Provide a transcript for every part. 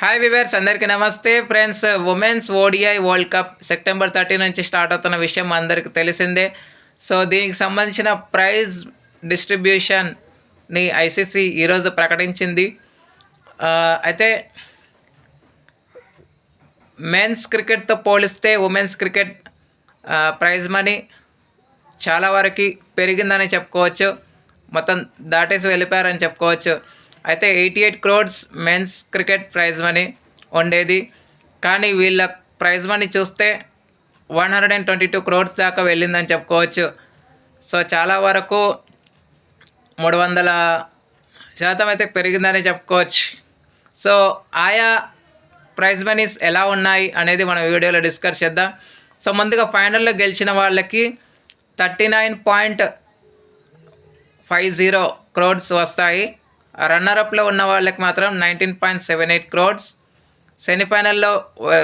Hi viewers అందరికీ నమస్తే. Friends women's ODI world cup September thirty నుంచి స్టార్ట్ అవుతున్న విషయం అందరికీ తెలిసిందే. సో దీనికి సంబంధించిన ప్రైజ్ డిస్ట్రిబ్యూషన్ని ఐసీసీ ఈరోజు ప్రకటించింది. Uh, అయితే మెన్స్ క్రికెట్తో పోలిస్తే ఉమెన్స్ క్రికెట్ ప్రైజ్ మనీ చాలా వరకు పెరిగిందని చెప్పుకోవచ్చు. మొత్తం దాటేసి వెళ్ళిపోయారని చెప్పుకోవచ్చు. అయితే eighty eight crores men's cricket prize money ఉండేది. కానీ వీళ్ళ ప్రైజ్ మనీ చూస్తే one hundred and twenty two crores దాకా వెళ్ళిందని చెప్పుకోవచ్చు. సో చాలా వరకు మూడు వందల శాతం అయితే పెరిగిందని చెప్పుకోవచ్చు. సో ఆయా ప్రైజ్ మనీస్ ఎలా ఉన్నాయి అనేది మనం వీడియోలో డిస్కస్ చేద్దాం. సో ముందుగా ఫైనల్లో గెలిచిన వాళ్ళకి thirty nine point five zero crores వస్తాయి. రన్నరప్లో ఉన్న వాళ్ళకి మాత్రం nineteen point seven eight crores సెమీఫైనల్లో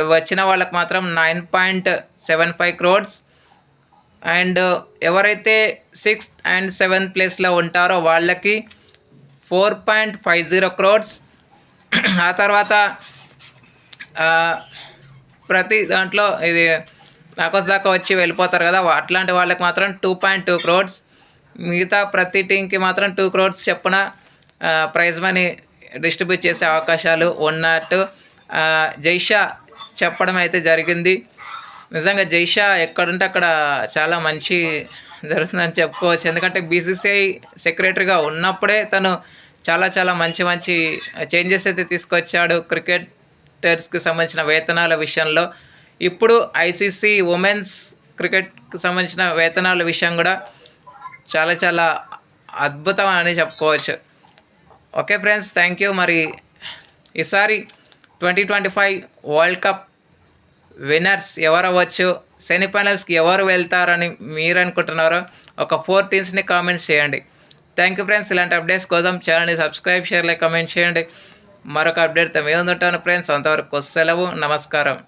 వచ్చిన వాళ్ళకి మాత్రం nine point seven five crores and ఎవరైతే సిక్స్త్ అండ్ సెవెంత్ ప్లేస్లో ఉంటారో వాళ్ళకి four point five zero crores ఆ తర్వాత ప్రతి దాంట్లో ఇది నాకోస్ దాకా వచ్చి వెళ్ళిపోతారు కదా అట్లాంటి వాళ్ళకి మాత్రం టూ పాయింట్ టూ క్రోడ్స్ మిగతా ప్రతి టీంకి మాత్రం టూ క్రోడ్స్ చెప్పున ప్రైజ్ మనీ డిస్ట్రిబ్యూట్ చేసే అవకాశాలు ఉన్నట్టు జైషా చెప్పడం అయితే జరిగింది. నిజంగా జైషా ఎక్కడుంటే అక్కడ చాలా మంచి జరుగుతుందని చెప్పుకోవచ్చు. ఎందుకంటే బీసీసీఐ సెక్రటరీగా ఉన్నప్పుడే తను చాలా చాలా మంచి మంచి చేంజెస్ అయితే తీసుకొచ్చాడు క్రికెటర్స్కి సంబంధించిన వేతనాల విషయంలో. ఇప్పుడు ఐసీసీ ఉమెన్స్ క్రికెట్కి సంబంధించిన వేతనాల విషయం కూడా చాలా చాలా అద్భుతం అని చెప్పుకోవచ్చు. ఓకే ఫ్రెండ్స్ థ్యాంక్ యూ మరి ఈసారి twenty twenty five world cup winners ఎవరు అవ్వచ్చు సెమీఫైనల్స్కి ఎవరు వెళ్తారని మీరు అనుకుంటున్నారో ఒక ఫోర్ టీమ్స్ని కామెంట్స్ చేయండి. థ్యాంక్ యూ ఫ్రెండ్స్ ఇలాంటి అప్డేట్స్ కోసం ఛానల్ని సబ్స్క్రైబ్ షేర్ లైక్ కామెంట్ చేయండి. మరొక అప్డేట్తో మేము ఉంటాను ఫ్రెండ్స్ అంతవరకు సెలవు నమస్కారం.